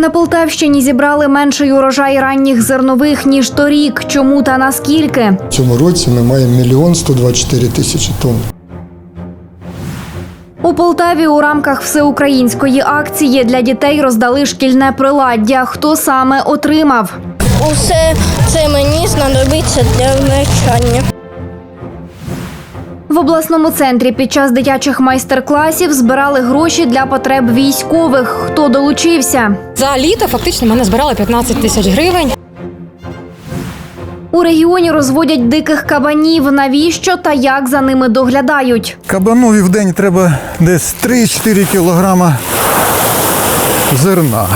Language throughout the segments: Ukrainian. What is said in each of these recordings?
На Полтавщині зібрали менший урожай ранніх зернових ніж торік. Чому та наскільки? В цьому році ми маємо мільйон 124 тисячі тонн. У Полтаві у рамках всеукраїнської акції для дітей роздали шкільне приладдя. Хто саме отримав? Усе це мені знадобиться для навчання. В обласному центрі під час дитячих майстер-класів збирали гроші для потреб військових. Хто долучився? За літо фактично мене збирали 15 тисяч гривень. У регіоні розводять диких кабанів. Навіщо та як за ними доглядають? Кабанові в день треба десь 3-4 кілограма зерна.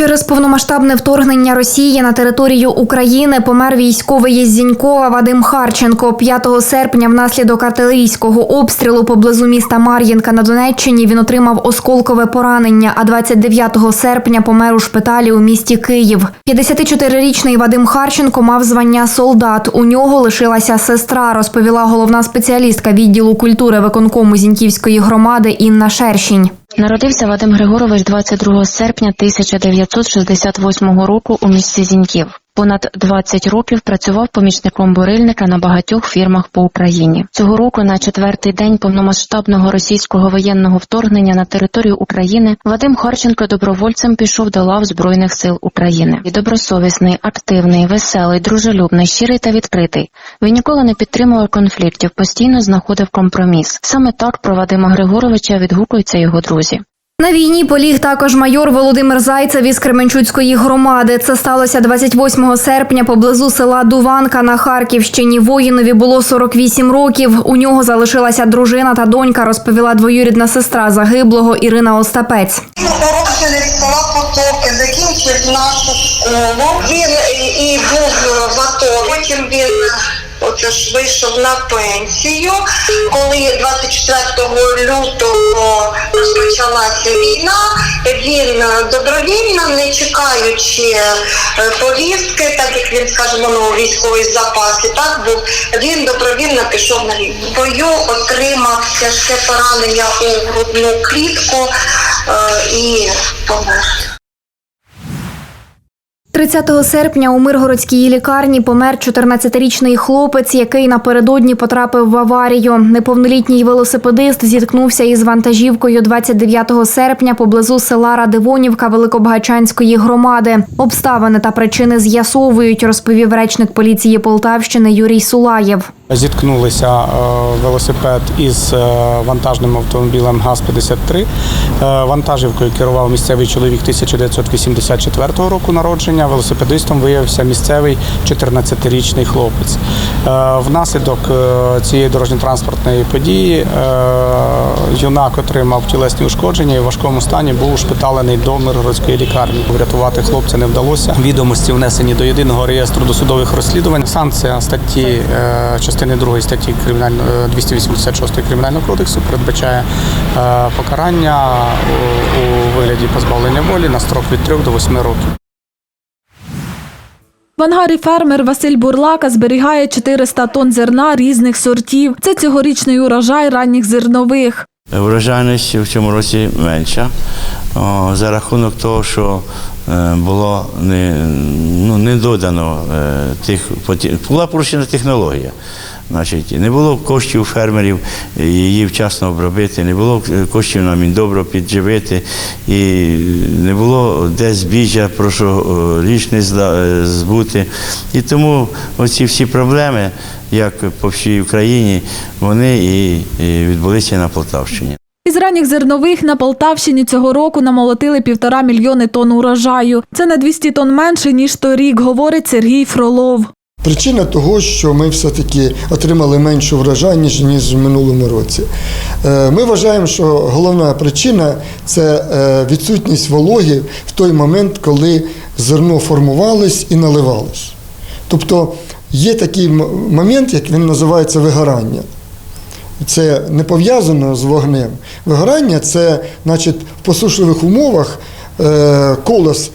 Через повномасштабне вторгнення Росії на територію України помер військовий із Зінькова Вадим Харченко. 5 серпня внаслідок артилерійського обстрілу поблизу міста Мар'їнка на Донеччині він отримав осколкове поранення, а 29 серпня помер у шпиталі у місті Київ. 54-річний Вадим Харченко мав звання солдат. У нього лишилася сестра, розповіла головна спеціалістка відділу культури виконкому Зіньківської громади Інна Шершінь. Народився Вадим Григорович 22 серпня 1968 року у місті Зіньків. Понад 20 років працював помічником бурильника на багатьох фірмах по Україні. Цього року, на четвертий день повномасштабного російського воєнного вторгнення на територію України, Вадим Харченко добровольцем пішов до лав Збройних сил України. І добросовісний, активний, веселий, дружелюбний, щирий та відкритий. Він ніколи не підтримував конфліктів, постійно знаходив компроміс. Саме так про Вадима Григоровича відгукуються його друзі. На війні поліг також майор Володимир Зайцев із Кременчуцької громади. Це сталося 28 серпня поблизу села Дуванка на Харківщині. Воїнові було 48 років. У нього залишилася дружина та донька, розповіла двоюрідна сестра загиблого Ірина Остапець. Уродженець села Потоки, закінчив нашу школу. Він і- і був в АТО. Потім він оце ж вийшов на пенсію. Коли 24 лютого розпочалася війна, він добровільно, не чекаючи е, повістки, так як він, скажімо, ну, військовий запас, так був, він добровільно пішов на війну. Бою отримав тяжке поранення у грудну клітку е, і помер. 30 серпня у Миргородській лікарні помер 14-річний хлопець, який напередодні потрапив в аварію. Неповнолітній велосипедист зіткнувся із вантажівкою 29 серпня поблизу села Радивонівка Великобгачанської громади. Обставини та причини з'ясовують, розповів речник поліції Полтавщини Юрій Сулаєв. Зіткнулися е, велосипед із е, вантажним автомобілем ГАЗ-53. Е, Вантажівкою керував місцевий чоловік 1984 року народження. Велосипедистом виявився місцевий 14-річний хлопець. Внаслідок цієї дорожньо-транспортної події юнак отримав тілесні ушкодження і в важкому стані був ушпиталений до Миргородської лікарні. Врятувати хлопця не вдалося. Відомості внесені до єдиного реєстру досудових розслідувань. Санкція статті е, частини 2 статті кримінального е, 286 кримінального кодексу передбачає е, покарання у, у вигляді позбавлення волі на строк від 3 до 8 років. В ангарі фермер Василь Бурлака зберігає 400 тонн зерна різних сортів. Це цьогорічний урожай ранніх зернових. Врожайність в цьому році менша за рахунок того, що е, було не, ну, не додано е, тих була порушена технологія. Значить, не було коштів фермерів її вчасно обробити, не було е, коштів на міндобро підживити, і не було де збіжжя, про що е, річ не е, збути. І тому оці всі проблеми, як по всій Україні, вони і відбулися на Полтавщині. Із ранніх зернових на Полтавщині цього року намолотили півтора мільйони тонн урожаю. Це на 200 тонн менше, ніж торік, говорить Сергій Фролов. Причина того, що ми все-таки отримали меншу врожай, ніж, ніж в минулому році. Е, Ми вважаємо, що головна причина це е, відсутність вологи в той момент, коли зерно формувалось і наливалось. Тобто є такий момент, як він називається вигорання. Це не пов'язано з вогнем. Вигорання це, значить, в посушливих умовах е, колос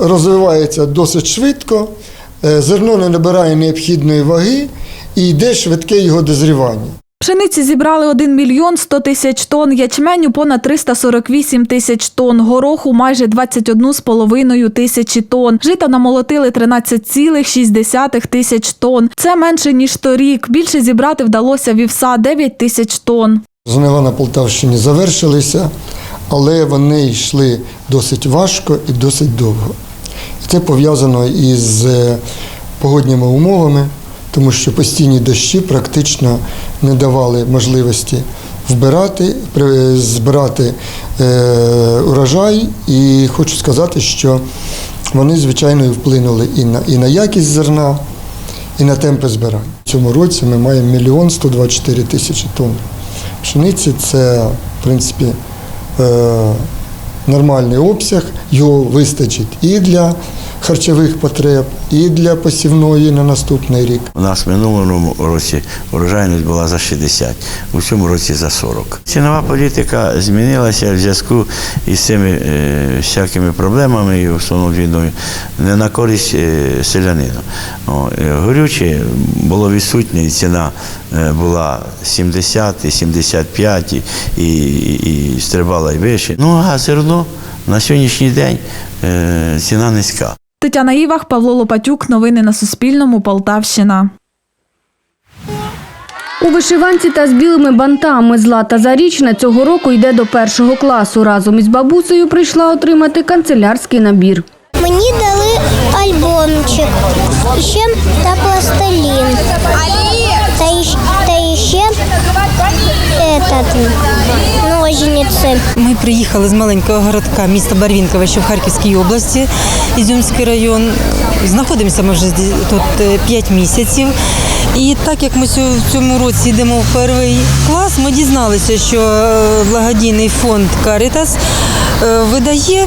розвивається досить швидко, зерно не набирає необхідної ваги і йде швидке його дозрівання. Пшениці зібрали 1 мільйон 100 тисяч тонн, ячменю понад 348 тисяч тонн, гороху майже 21,5 тисячі тонн. Жита намолотили 13,6 тисяч тонн. Це менше, ніж торік. Більше зібрати вдалося вівса 9 тисяч тонн. Жнива на Полтавщині завершилися, але вони йшли досить важко і досить довго. Це пов'язано із е, погодніми умовами, тому що постійні дощі практично не давали можливості вбирати, збирати е, урожай. І хочу сказати, що вони, звичайно, вплинули і на, і на якість зерна, і на темпи збирання. В цьому році ми маємо мільйон 124 тисячі тонн пшениці. Це, в принципі, е, нормальний обсяг, його вистачить і для харчових потреб, і для посівної на наступний рік. У нас в минулому році урожайність була за 60, у цьому році за 40. Цінова політика змінилася в зв'язку із цими е, всякими проблемами і основною війною не на користь е, селянину. О, е, горюче було відсутнє, і ціна е, була 70, і 75 і, і, стрибала і вище. Ну а зерно на сьогоднішній день ціна низька. Тетяна Івах, Павло Лопатюк. Новини на Суспільному. Полтавщина. У вишиванці та з білими бантами Злата Зарічна цього року йде до першого класу. Разом із бабусею прийшла отримати канцелярський набір. Мені дали альбомчик, ще та пластилін. Та, та ще этот, ножниці. Ми приїхали з маленького городка міста Барвінкове, що в Харківській області, Ізюмський район. Знаходимося ми вже тут 5 місяців. І так як ми в цьому році йдемо в перший клас, ми дізналися, що е, благодійний фонд Карітас е, видає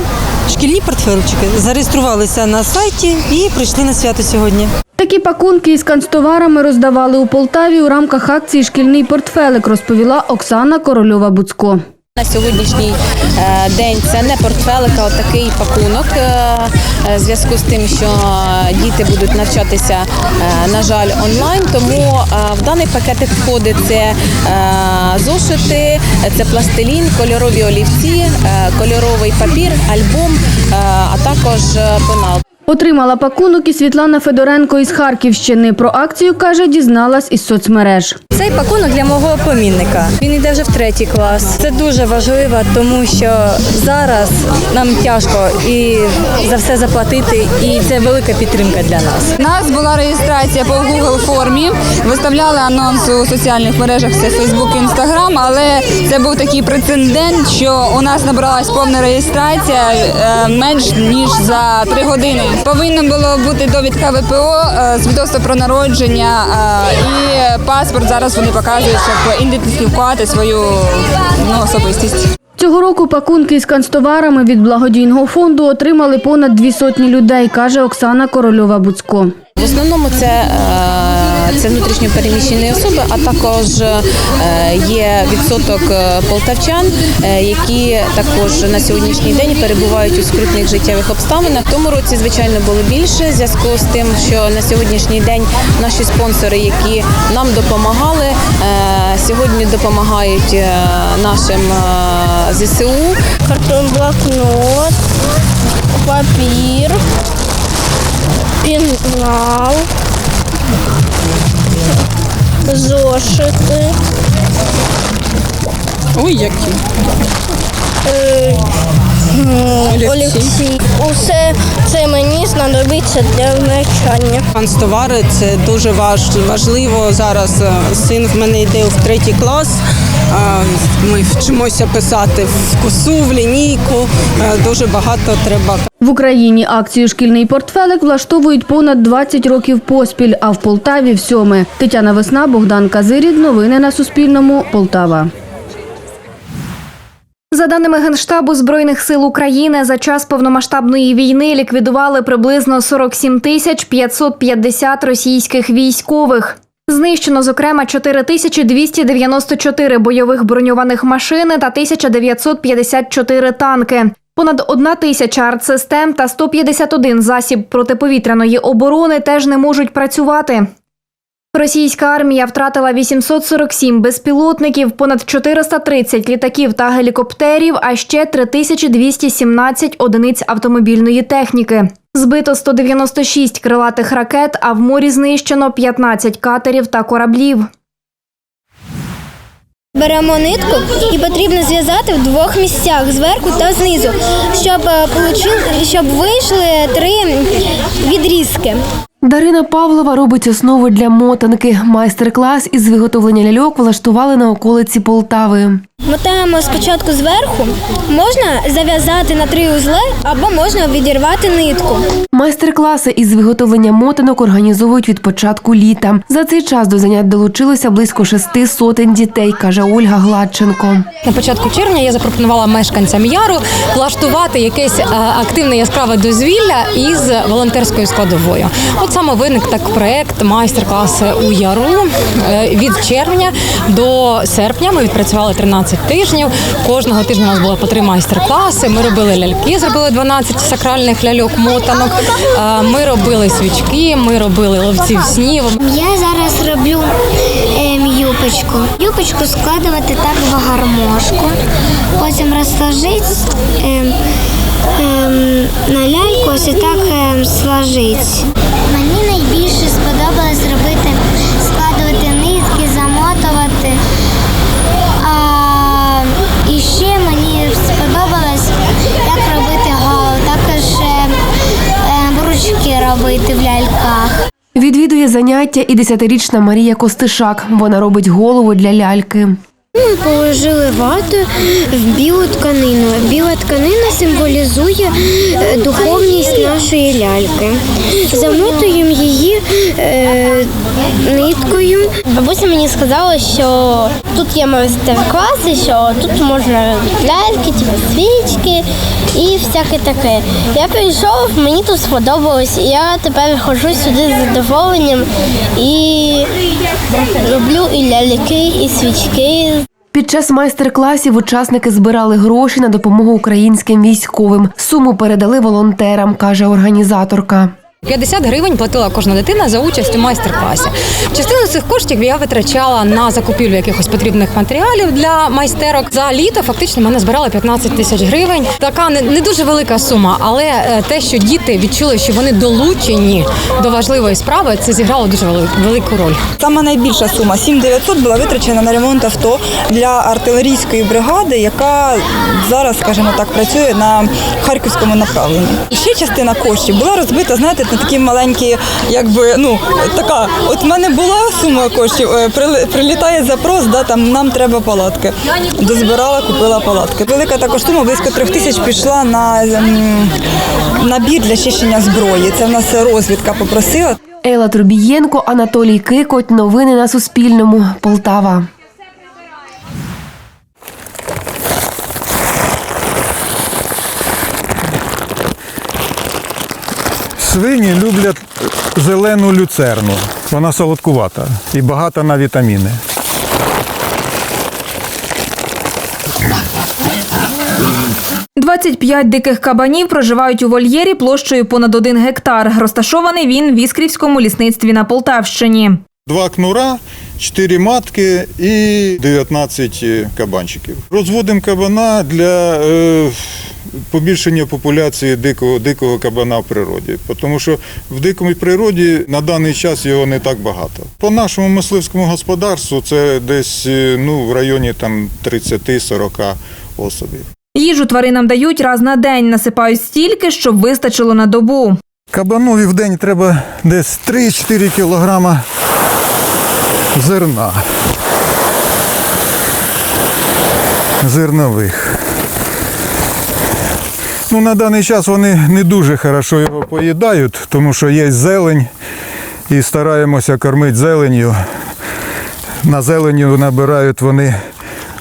шкільні портфельчики. Зареєструвалися на сайті і прийшли на свято сьогодні. Такі пакунки із канцтоварами роздавали у Полтаві у рамках акції Шкільний портфелик, розповіла Оксана Корольова-Буцько. На сьогоднішній е, день це не портфелик, а такий пакунок. е, е, В зв'язку з тим, що діти будуть навчатися, е, на жаль, онлайн. Тому е, в даний пакетик входить це е, зошити, це пластилін, кольорові олівці, е, кольоровий папір, альбом, е, а також е, пенал. Отримала пакунок і Світлана Федоренко із Харківщини. Про акцію, каже, дізналась із соцмереж. Цей пакунок для мого племінника. Він йде вже в третій клас. Це дуже важливо, тому що зараз нам тяжко і за все заплатити, і це велика підтримка для нас. У нас була реєстрація по Google формі. Виставляли анонс у соціальних мережах, це Facebook, Instagram, але це був такий прецедент, що у нас набралась повна реєстрація е, менш ніж за три години. Повинно було бути довідка ВПО, е, свідоцтво про народження е, і паспорт. Зараз вони показують, щоб ідентифікувати свою ну, особистість. Цього року пакунки із канцтоварами від благодійного фонду отримали понад дві сотні людей, каже Оксана Корольова-Буцько. В основному це, е, це внутрішньо переміщені особи, а також е, є відсоток е, полтавчан, е, які також на сьогоднішній день перебувають у скрутних життєвих обставинах. Тому році, звичайно, було більше в зв'язку з тим, що на сьогоднішній день наші спонсори, які нам допомагали, сьогодні допомагають нашим ЗСУ. Картон блокнот, папір, пінал, зошити. Ой, які. Е, олівці. Усе це мені знадобиться для навчання. Канцтовари це дуже важ, важливо. Зараз е, син в мене йде в третій клас. Ми вчимося писати в косу, в лінійку. Е, Дуже багато треба В Україні акцію Шкільний портфелик влаштовують понад 20 років поспіль, а в Полтаві – всьоме. Тетяна Весна, Богдан Казирід. Новини на Суспільному. Полтава. За даними Генштабу Збройних сил України, за час повномасштабної війни ліквідували приблизно 47 тисяч 550 російських військових. Знищено, зокрема, 4294 бойових броньованих машини та 1954 танки. Понад одна тисяча артсистем та 151 засіб протиповітряної оборони теж не можуть працювати. Російська армія втратила 847 безпілотників, понад 430 літаків та гелікоптерів, а ще 3217 одиниць автомобільної техніки. Збито 196 крилатих ракет, а в морі знищено 15 катерів та кораблів. Беремо нитку і потрібно зв'язати в двох місцях зверху та знизу, щоб, е, щоб вийшли три відрізки. Дарина Павлова робить основу для мотанки. Майстер-клас із виготовлення ляльок влаштували на околиці Полтави. Мотаємо спочатку зверху, можна зав'язати на три узли або можна відірвати нитку. Майстер-класи із виготовлення мотанок організовують від початку літа. За цей час до занять долучилося близько шести сотень дітей, каже Ольга Гладченко. На початку червня я запропонувала мешканцям яру влаштувати якесь е, активне яскраве дозвілля із волонтерською складовою. От саме виник так проект майстер-класи у яру Е, від червня до серпня. Ми відпрацювали 13 тижнів. Кожного тижня у нас було по три майстер-класи. Ми робили ляльки, зробили 12 сакральних ляльок мотанок. Е, Ми робили свічки, ми робили ловців снів. Я зараз роблю ем, юпочку. Юпочку складувати так в гармошку, потім розложити ем, на ляльку ось і так ем, сложити. Мені найбільше сподобалось робити, складувати нитки, замотувати. А, і ще мені сподобалось, як робити голову, також ем, ем, ручки робити в ляльках. Відвідує заняття і десятирічна Марія Костишак. Вона робить голову для ляльки. Ми положили вату в білу тканину. Біла тканина символізує е, духовність нашої ляльки. Замотуємо її е, ниткою. Бабуся мені сказала, що тут є майстер-класи, що тут можна ляльки, типу свічки і всяке таке. Я прийшов, мені тут сподобалось, і я тепер ходжу сюди з задоволенням і роблю і ляльки, і свічки. Під час майстер-класів учасники збирали гроші на допомогу українським військовим. Суму передали волонтерам, каже організаторка. 50 гривень платила кожна дитина за участь у майстер-класі. Частину цих коштів я витрачала на закупівлю якихось потрібних матеріалів для майстерок. За літо фактично мене збирали 15 тисяч гривень. Така не, дуже велика сума, але е, те, що діти відчули, що вони долучені до важливої справи, це зіграло дуже велику роль. Саме найбільша сума 7900 була витрачена на ремонт авто для артилерійської бригади, яка зараз, скажімо так, працює на харківському направленні. І ще частина коштів була розбита, знаєте, на такі маленькі, якби ну така. От в мене була сума коштів, е, прили- прилітає запрос, да там нам треба палатки. Дозбирала, купила палатки. Велика також сума близько трьох тисяч пішла на набір для чищення зброї. Це в нас розвідка попросила. Ела Трубієнко, Анатолій Кикоть. Новини на Суспільному. Полтава. Свині люблять зелену люцерну. Вона солодкувата і багата на вітаміни. – 25 диких кабанів проживають у вольєрі площею понад один гектар. Розташований він в Іскрівському лісництві на Полтавщині. Два кнура, чотири матки і 19 кабанчиків. Розводимо кабана для е, побільшення популяції дикого, дикого кабана в природі. Тому що в дикому природі на даний час його не так багато. По нашому мисливському господарству це десь е, ну, в районі там 30-40 особів. Їжу тваринам дають раз на день, насипають стільки, щоб вистачило на добу. Кабанові в день треба десь 3-4 кілограма зерна. Зернових. Ну, на даний час вони не дуже хорошо його поїдають, тому що є зелень і стараємося кормити зеленню. На зеленю набирають вони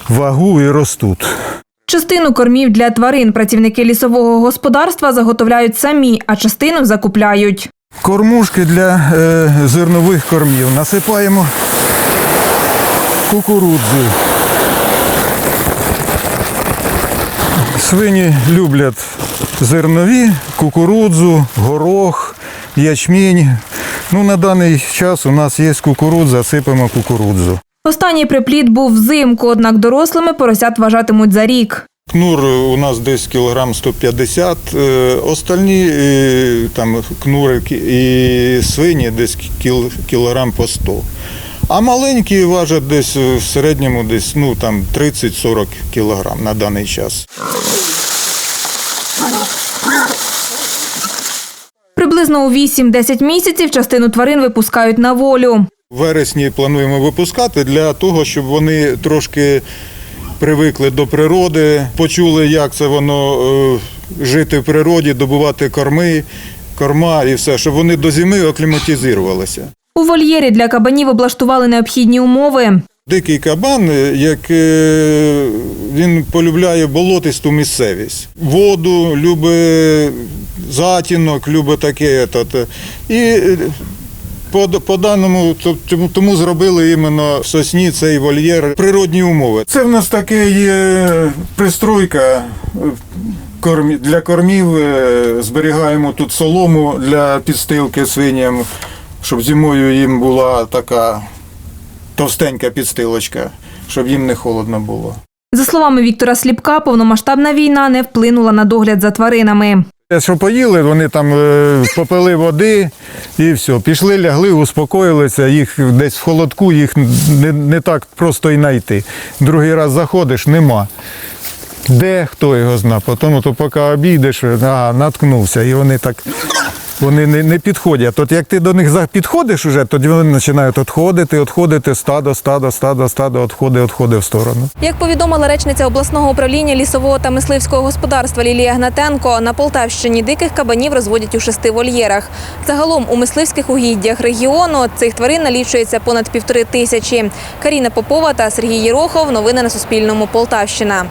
вагу і ростуть. Частину кормів для тварин працівники лісового господарства заготовляють самі, а частину закупляють. Кормушки для е, зернових кормів. Насипаємо кукурудзу. Свині люблять зернові, кукурудзу, горох, ячмінь. Ну, на даний час у нас є кукурудза, сипемо кукурудзу. Останній приплід був взимку, однак дорослими поросят вважатимуть за рік. Кнур у нас десь кілограм 150, е, остальні е, там кнурики і свині десь кілограм по 100. А маленькі важать десь е, в середньому десь ну, там 30-40 кілограм на даний час. Приблизно у 8-10 місяців частину тварин випускають на волю. В вересні плануємо випускати для того, щоб вони трошки привикли до природи, почули, як це воно е, жити в природі, добувати корми, корма і все, щоб вони до зими акліматизувалися. У вольєрі для кабанів облаштували необхідні умови. Дикий кабан, е, як е, він полюбляє болотисту місцевість, воду, любить затінок, любить таке. І е, по, по даному, то- тому, зробили іменно в сосні цей вольєр природні умови. Це в нас таке є пристройка для кормів. Зберігаємо тут солому для підстилки свиням, щоб зимою їм була така товстенька підстилочка, щоб їм не холодно було. За словами Віктора Сліпка, повномасштабна війна не вплинула на догляд за тваринами. Що поїли, вони там е, попили води і все. Пішли, лягли, успокоїлися, їх десь в холодку, їх не, не так просто й знайти. Другий раз заходиш, нема. Де хто його зна? Потім, то поки обійдеш, ага, наткнувся, і вони так. Вони не, не підходять. От як ти до них підходиш уже, тоді вони починають відходити, відходити, стадо, стадо, стадо, стадо, відходи, відходи в сторону. Як повідомила речниця обласного управління лісового та мисливського господарства Лілія Гнатенко, на Полтавщині диких кабанів розводять у шести вольєрах. Загалом у мисливських угіддях регіону цих тварин налічується понад півтори тисячі. Каріна Попова та Сергій Єрохов. Новини на Суспільному. Полтавщина.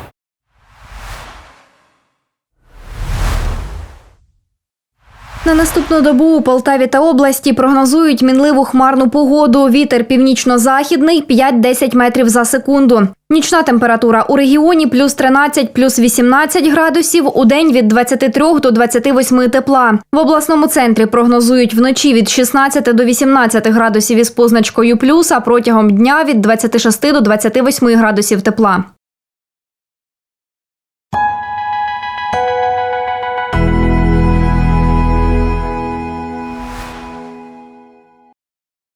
На наступну добу у Полтаві та області прогнозують мінливу хмарну погоду. Вітер північно-західний 5-10 метрів за секунду. Нічна температура у регіоні плюс 13, плюс 18 градусів. У день від 23 до 28 тепла. В обласному центрі прогнозують вночі від 16 до 18 градусів із позначкою плюс, а протягом дня від 26 до 28 градусів тепла.